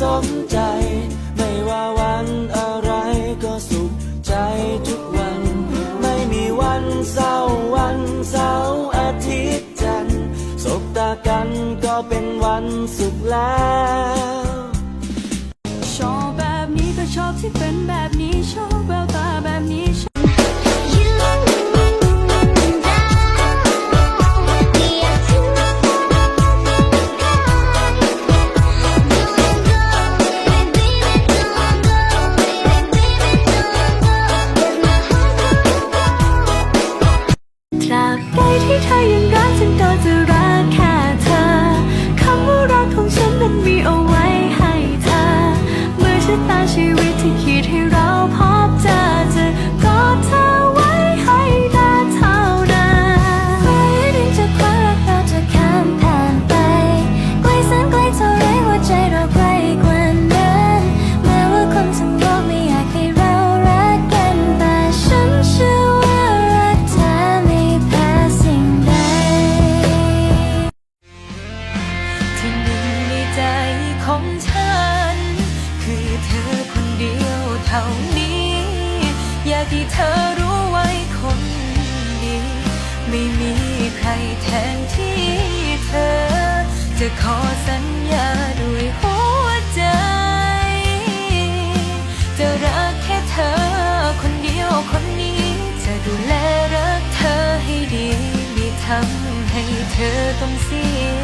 สมใจ ไม่ว่าวันอะไรก็สุขใจทุกวัน ไม่มีวันเศร้าวันเสาร์อาทิตย์จันทร์สบตากันก็เป็นวันสุขแล้วชอบแบบนี้ก็ชอบที่เป็นแบบนี้ชอบแววตาแบบนี้ช ตาชีวิตที่คิดให้เราพบเจอจะกอดเจอ เท่านี้ อยากให้เธอรู้ไว้คนดีไม่มีใครแทนที่เธอ จะขอสัญญาด้วยหัวใจ จะรักแค่เธอคนเดียวคนนี้ จะดูแลรักเธอให้ดีไม่ทำให้เธอต้องเสีย